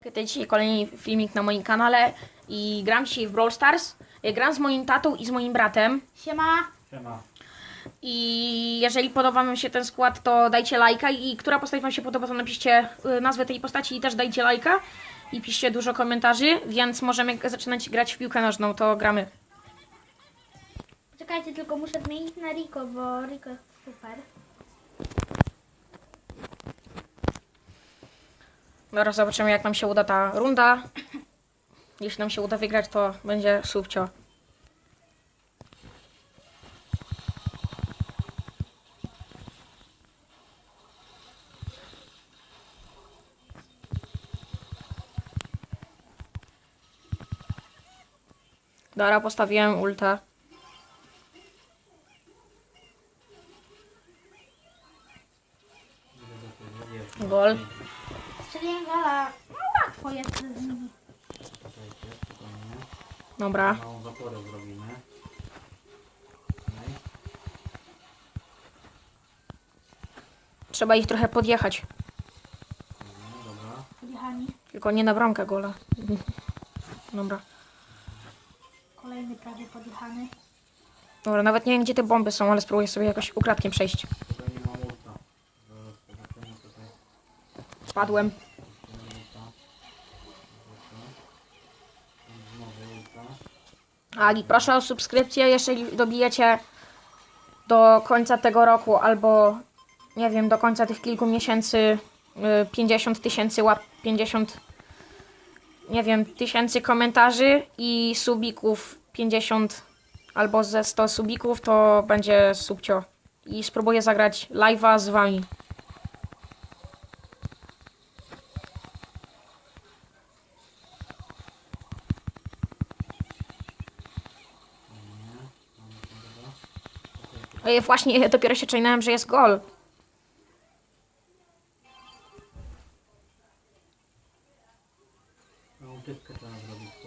To dzisiaj kolejny filmik na moim kanale i gram dzisiaj w Brawl Stars. Gram z moim tatą i z moim bratem Siema. Siema. i jeżeli podoba wam się ten skład, to dajcie lajka i która postać wam się podoba, to napiszcie y, nazwę tej postaci i też dajcie lajka i piszcie dużo komentarzy, więc możemy zaczynać grać w piłkę nożną, to gramy. Czekajcie, tylko muszę zmienić na Rico, bo Rico jest super. Zaraz zobaczymy jak nam się uda ta runda. Jeśli nam się uda wygrać, to będzie subcio. Dobra, postawiłem ulta. Gol. Strzeliłem gola. No łatwo jest z nimi. Czekajcie, spokojnie. Dobra. Małą zaporę zrobimy. Okej. Trzeba ich trochę podjechać. No, dobra. Podjechani. Tylko nie na bramkę gola. Dobra. Kolejny prawie podjechany. Dobra, nawet nie wiem gdzie te bomby są, ale spróbuję sobie jakoś ukradkiem przejść. Tutaj nie ma ulta. Zaraz zobaczymy tutaj. Spadłem. Zobaczymy ulta. Zobaczmy. Znowu ulta. Ali, proszę o subskrypcję, jeżeli dobijecie do końca tego roku albo nie wiem, do końca tych kilku miesięcy y, 50 tysięcy łap, 50 nie wiem, tysięcy komentarzy i subików 50 albo ze 100 subików, to będzie subcio. I spróbuję zagrać live'a z wami. Właśnie dopiero się czajnąłem, że jest gol.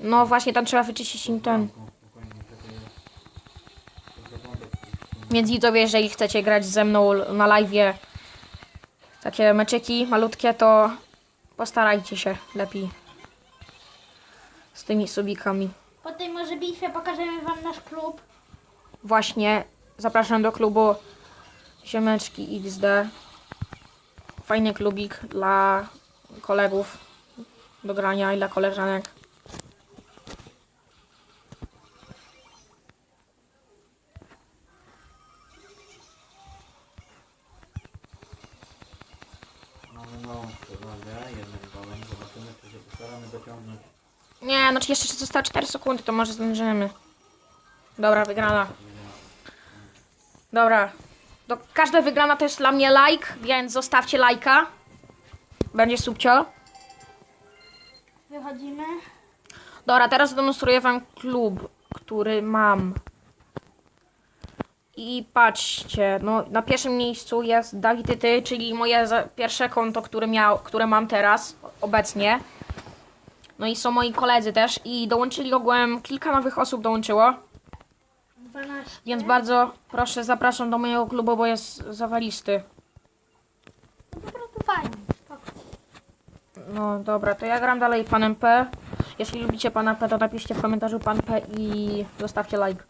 No, właśnie, tam trzeba wyczyścić im ten. Więc widzowie, jeżeli chcecie grać ze mną na live takie meczyki malutkie, to postarajcie się lepiej z tymi subikami. Po tej może bitwie pokażemy wam nasz klub. Właśnie zapraszam do klubu Ziemeczki XD. Fajny klubik dla kolegów do grania i dla koleżanek. Nie, znaczy jeszcze zostało 4 sekundy, to może zdążymy. Dobra, wygrana. Dobra. Do, każda wygrana to jest dla mnie like, więc zostawcie lajka. Będzie subcio. Wychodzimy. Dobra, teraz demonstruję wam klub, który mam. I patrzcie, no na pierwszym miejscu jest Dawid czyli moje pierwsze konto, które, miał, które mam teraz, obecnie. No i są moi koledzy też i dołączyli ogółem, kilka nowych osób dołączyło. 12. Więc bardzo proszę, zapraszam do mojego klubu, bo jest zawalisty. No po prostu fajnie. Spoko. No dobra, to ja gram dalej panem P. Jeśli lubicie pana P, to napiszcie w komentarzu pan P i zostawcie like.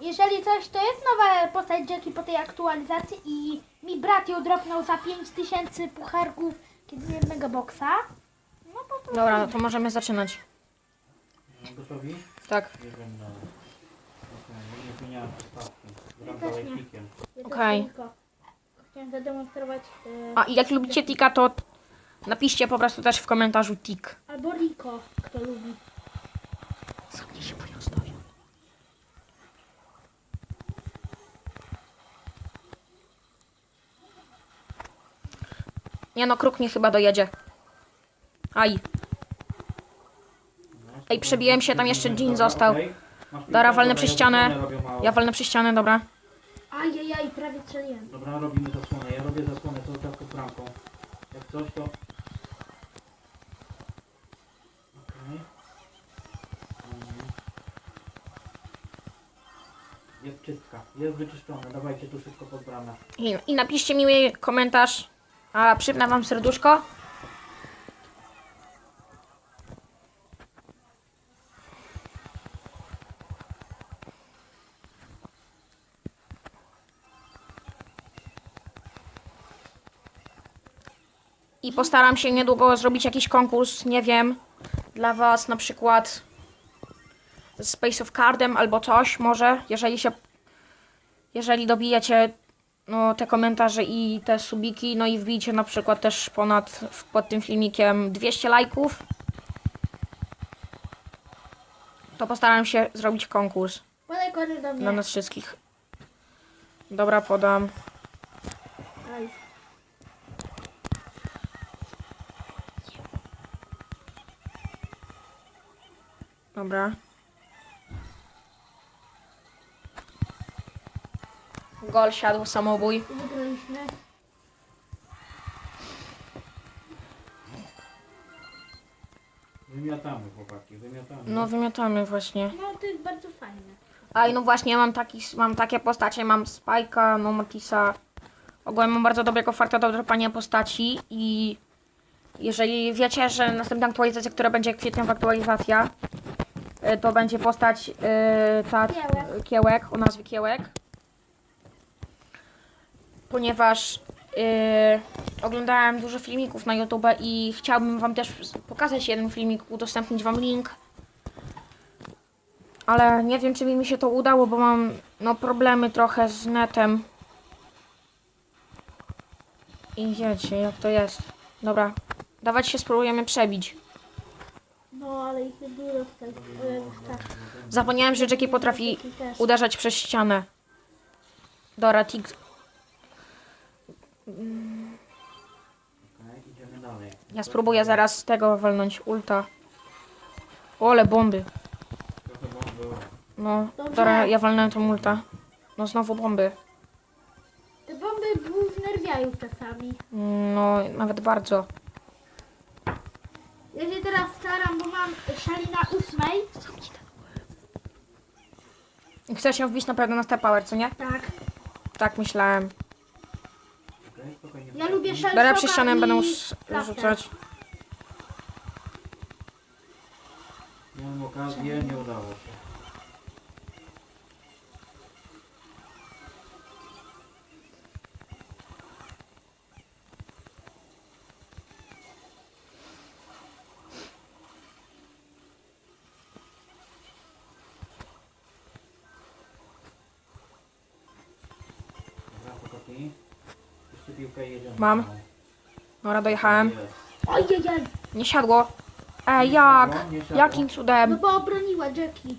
Jeżeli coś, to jest nowa postać Jackie po tej aktualizacji i mi brat ją dropnął za 5000 pucharków kiedy miałem megaboxa. No po prostu. Dobra, no to możemy zaczynać. Gotowi? Tak. Jedziemy. Okej, nie zmieniałem stawki. Gram też dalej nie. pikiem. Ja też Okej. tylko Chciałem zademonstrować. e, A i jak lubicie Tika, to napiszcie po prostu też w komentarzu Tik. Albo Rico, kto lubi. Zamknij się, bo nie. Nie no, kruk mnie chyba dojedzie. Aj. No, Ej, przebiłem się, tam jeszcze Jean został. okej. Dobra, walnę ja przez ścianę. Ja walnę przy ścianę, dobra. Ajajaj, prawie strzeliłem. Dobra, robimy zasłonę. Ja robię zasłonę cały czas pod bramką. Jak coś to... Okej. Jest czystka. Jest wyczyszczone. Dawajcie tu szybko pod bramę. I, I napiszcie miły komentarz. A przypnę wam serduszko. Postaram się niedługo zrobić jakiś konkurs, nie wiem, dla was na przykład z Space of Cardem albo coś może, jeżeli się jeżeli dobijecie no, te komentarze i te subiki, no i wbijcie na przykład też ponad pod tym filmikiem 200 lajków, to postaram się zrobić konkurs Podaj kody do dla mnie. nas wszystkich. Dobra, podam. Oj. Dobra. Gol siadł samobój. Wygraliśmy. Wymiatamy chłopaki, wymiatamy. No wymiatamy właśnie. No to jest bardzo fajne. A i no właśnie mam, taki, mam takie postacie, mam Spike'a, no Matisa. Ogólnie mam bardzo dobrego farta do drapania postaci i jeżeli wiecie, że następna aktualizacja, która będzie kwietniowa aktualizacja, y, to będzie postać y, ta Kiełek. Kiełek, o nazwie Kiełek. Ponieważ y, oglądałem dużo filmików na YouTube i chciałbym wam też pokazać jeden filmik, udostępnić wam link. Ale nie wiem, czy mi się to udało, bo mam no, problemy trochę z netem. I wiecie, jak to jest. Dobra, dawać się spróbujemy przebić. No ale ich dużo tutaj. E, tak. Zapomniałem, że Jackie potrafi też. uderzać przez ścianę. Dora, tik. Okej, idziemy dalej. Ja spróbuję zaraz z tego walnąć ulta. O, ale bomby. Trochę bomb było. No, Dobrze. Dora, ja walnę tą ulta. No, znowu bomby. Te bomby wnerwiają czasami. No, nawet bardzo. Ja się teraz staram, bo mam szali na ósmej. Chcesz się wbić na pewno na step power, co nie? Tak. Tak myślałem. Ja lubię szali szoka przez ścianę i będę sz- laser. rzucać. Miałem okazję, nie udało się. Mam. Dobra, dojechałem. Ojejej. Nie siadło. Ej, jak? Nie siadło. Jakim No cudem? bo obroniła Jackie.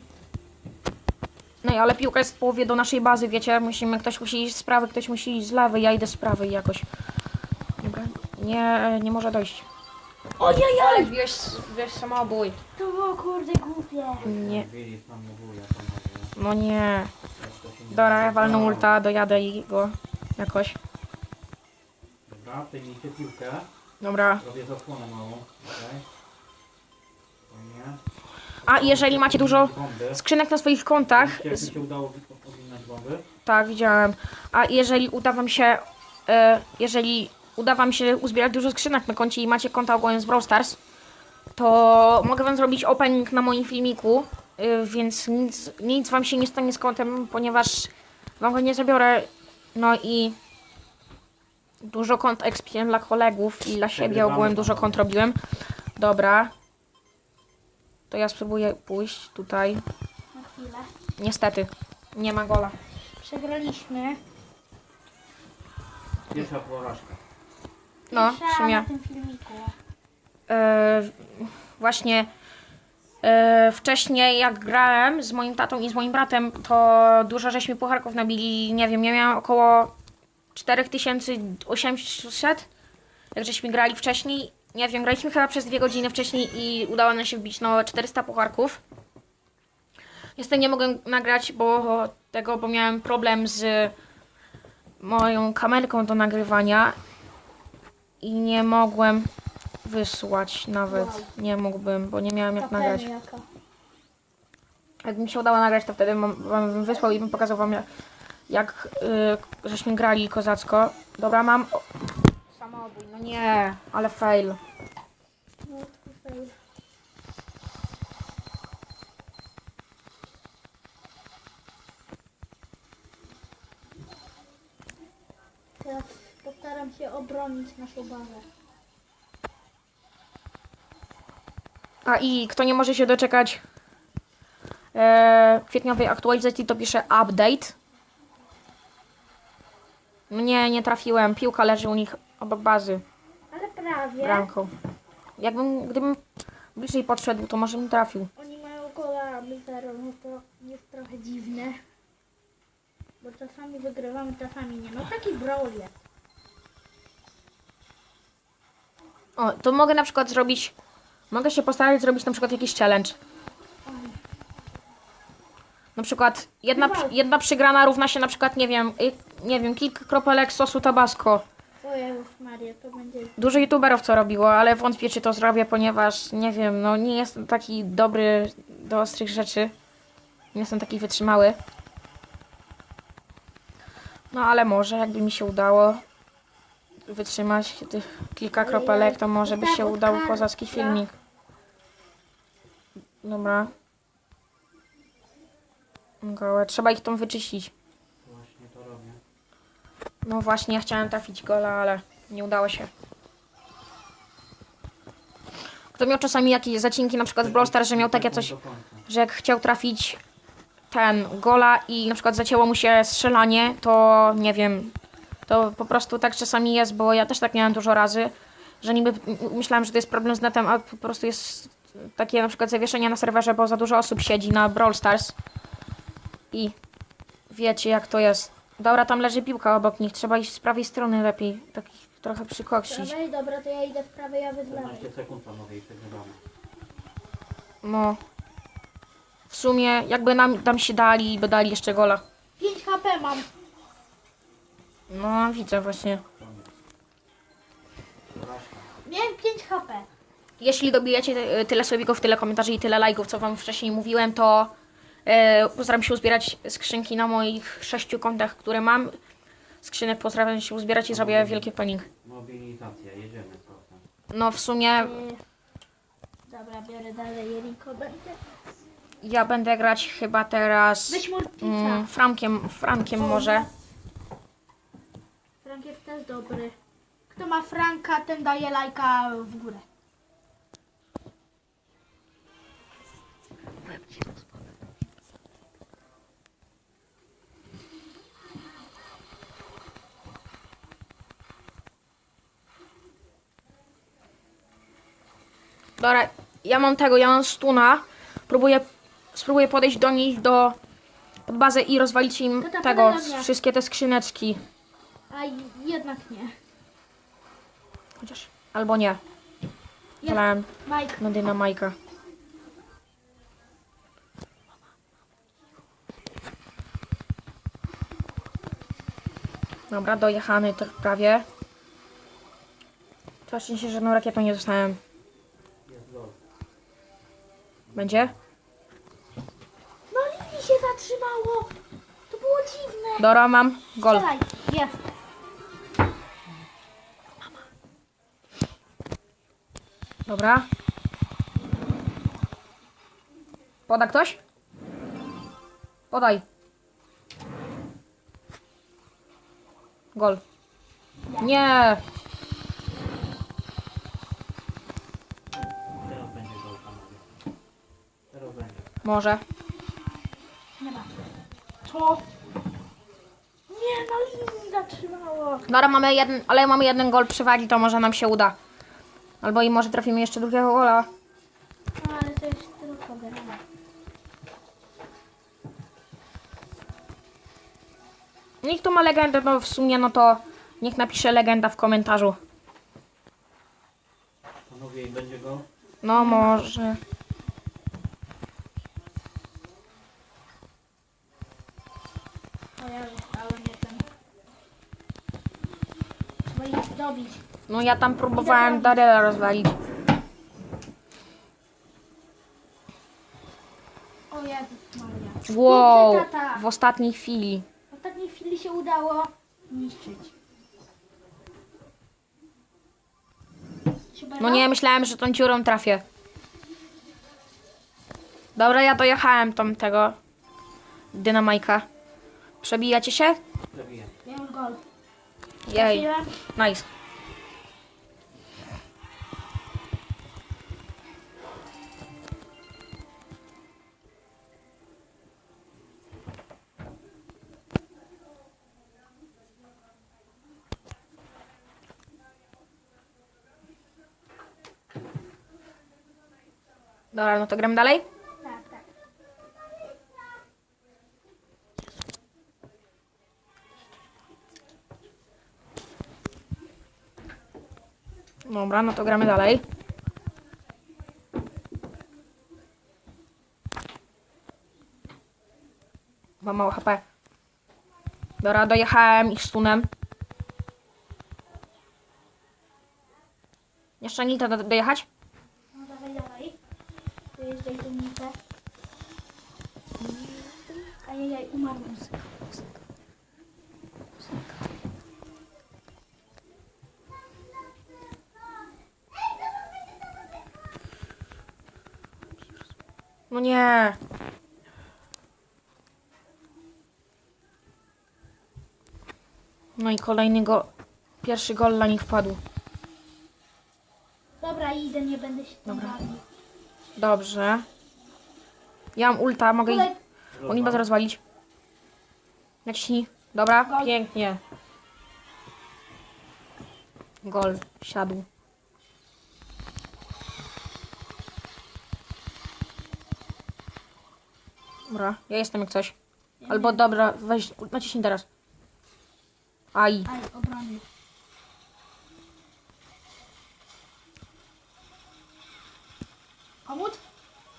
No i ale piłka jest w połowie do naszej bazy, wiecie? Musimy, ktoś musi iść z prawej, ktoś musi iść z lewej, ja idę z prawej jakoś. Dobra, nie, nie może dojść. Ojej, ale wieś, wieś samobój. To było kurde głupie. Nie, mówił, no nie. Dobra, ja walnę ulta, dojadę i go jakoś. Dobra, przejmijcie piłkę. Dobra. Robię zasłonę małą. Fajnie. A jeżeli macie dużo Bomby. skrzynek na swoich kontach, jak z, mi się udało bomby? tak, widziałem. A jeżeli uda wam się, e, jeżeli uda wam się uzbierać dużo skrzynek na koncie i macie konta ogólnie z Brawl Stars, to mogę wam zrobić opening na moim filmiku, e, więc nic, nic wam się nie stanie z kontem, ponieważ wam go nie zabiorę. No i dużo kont expiłem dla kolegów i dla siebie ogółem dużo kont robiłem. Dobra. To ja spróbuję pójść tutaj. Na chwilę. Niestety, nie ma gola. Przegraliśmy. Pierwsza porażka. No, w sumie. na tym filmiku. E, właśnie e, wcześniej jak grałem z moim tatą i z moim bratem, to dużo żeśmy pucharków nabili. Nie wiem, ja miałem około 4800, jak żeśmy grali wcześniej. Nie wiem, graliśmy chyba przez dwie godziny wcześniej i udało nam się wbić no 400 pucharków. Niestety nie mogłem nagrać, bo tego, bo miałem problem z moją kamerką do nagrywania i nie mogłem wysłać nawet. Wow. Nie mógłbym, bo nie miałem jak Ta nagrać. jaka. Jakby mi się udało nagrać, to wtedy wam bym wysłał i bym pokazał wam jak, jak y, żeśmy grali kozacko. Dobra, mam... O, samobój, no nie, ale fail. Teraz postaram się obronić naszą bazę. A i kto nie może się doczekać e, kwietniowej aktualizacji, to pisze update. Nie, nie trafiłem. Piłka leży u nich obok bazy Ale prawie. bramką. Jakbym, gdybym bliżej podszedł, to może bym trafił. Oni mają gola my zero, no to jest trochę dziwne. Bo czasami wygrywamy, czasami nie. No taki brawl jest. O, to mogę na przykład zrobić. Mogę się postarać zrobić na przykład jakiś challenge. Na przykład jedna, jedna przegrana równa się na przykład, nie wiem, y, nie wiem, kilka kropelek sosu tabasco. O Jezus Maria, to będzie... Dużo youtuberów co robiło, ale wątpię czy to zrobię, ponieważ nie wiem, no nie jestem taki dobry do ostrych rzeczy. Nie jestem taki wytrzymały. No ale może jakby mi się udało wytrzymać tych kilka kropelek, to może by się udał kozacki filmik. Dobra. Gołe. Trzeba ich tam wyczyścić. Właśnie to robię. No właśnie, ja chciałem trafić gola, ale nie udało się. Kto miał czasami jakieś zacinki, na przykład w Brawl Stars, że miał takie coś, że jak chciał trafić ten gola i na przykład zacięło mu się strzelanie, to nie wiem, to po prostu tak czasami jest, bo ja też tak miałem dużo razy, że niby myślałem, że to jest problem z netem, a po prostu jest takie na przykład zawieszenie na serwerze, bo za dużo osób siedzi na Brawl Stars i wiecie jak to jest. Dobra, tam leży piłka obok nich, trzeba iść z prawej strony lepiej, takich trochę przykoksić. Prawej, dobra, to ja idę w prawej, a wy z lewej. 14 sekund panowie i przegrywamy. No. W sumie, jakby nam, nam się dali, by dali jeszcze gola. 5 HP mam. No, widzę właśnie. Miałem 5 HP. Jeśli dobijecie y, tyle słowików, tyle komentarzy i tyle lajków, co wam wcześniej mówiłem, to postaram się uzbierać skrzynki na moich sześciu kontach, które mam. Skrzynek postaram się uzbierać i zrobię wielki pening. Mobilizacja, jedziemy. No w sumie Dobra, biorę dalej Jeriko. Będę. ja będę grać chyba teraz mm, Frankiem, Frankiem może. Frank jest też dobry. Kto ma Franka, ten daje lajka w górę. Dobra, ja mam tego, ja mam stuna. Próbuję, spróbuję podejść do nich, do pod bazę i rozwalić im To ta tego, podaj na mnie. wszystkie te skrzyneczki. A jednak nie. Chociaż, albo nie. Jest Wolałem Mike. na dynamajka. Dobra, dojechany to prawie. Właśnie się żadną rakietą nie dostałem. Będzie? No linii się zatrzymało. To było dziwne. Dobra, mam gol. Strzelaj. Jest. Dobra. Poda ktoś? Podaj. Gol. Nie. Może. Nie ma. Co? Nie, na linii zatrzymało. Dobra, mamy jeden, ale mamy jeden gol przewagi, to może nam się uda. Albo i może trafimy jeszcze drugiego gola. No, ale to jest tylko gra. Niech tu ma legendę, no w sumie no to niech napisze legenda w komentarzu. Panowie i będzie gol? No może. O ja ale nie ten. Trzeba ich dobić. No ja tam próbowałem Darela rozwalić. O Jezus Maria. Wow, tata. w ostatniej chwili. W ostatniej chwili się udało niszczyć. Trzeba No nie, myślałem, że tą dziurą trafię. Dobra, ja dojechałem tam tego dynamajka. Przebijacie się? Przebiję. Miałem gol. Jej, Trafiłem. nice. Dobra, no to gram dalej. Tak, tak. Dobra, no to gramy dalej. Mam mało HP. Dobra, dojechałem ich stunem. Jeszcze do, dojechać? No nie. No i kolejny go. Pierwszy gol dla nich wpadł. Dobra, idę, nie będę się tam Dobra. bawił. Dobrze. Ja mam ulta, mogę ich, Kulek, mogę was rozwalić. Naciśnij. Dobra, Gol. pięknie. Gol, siadł. Dobra, ja jestem jak coś. Albo dobra, weź, naciśnij teraz. Aj. Aj, obrony. Pomóc?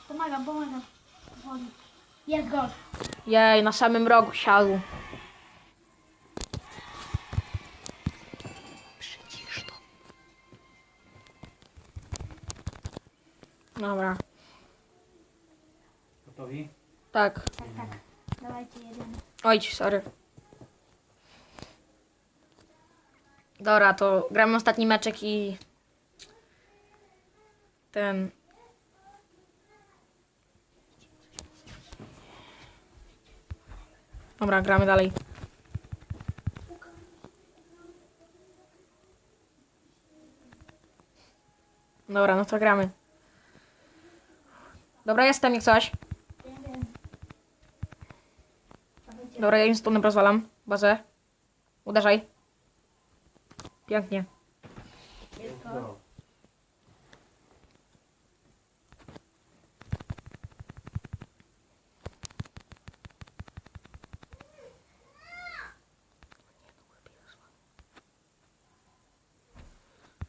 Pomagam, pomagam. Powoli. Jest gol. Jej, na samym rogu siadł. Przycisz to. Dobra, Gotowi? Tak. Tak, tak. Dawajcie jeden. Oj, sorry. Dobra, to gramy ostatni meczek i ten. Dobra, gramy dalej. Dobra, no to gramy. Dobra, jestem jak coś. Wiem, wiem. Dawajcie. Dobra, ja im stunem rozwalam. Bazę. Uderzaj. Pięknie.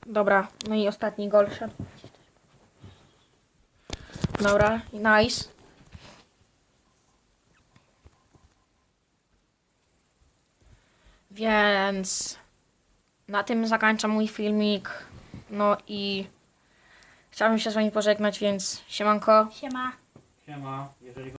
Dobra, no i ostatni gol. Dobra, nice. Więc na tym zakończam mój filmik. No i chciałbym się z wami pożegnać, więc siemanko. Siema. Siema, jeżeli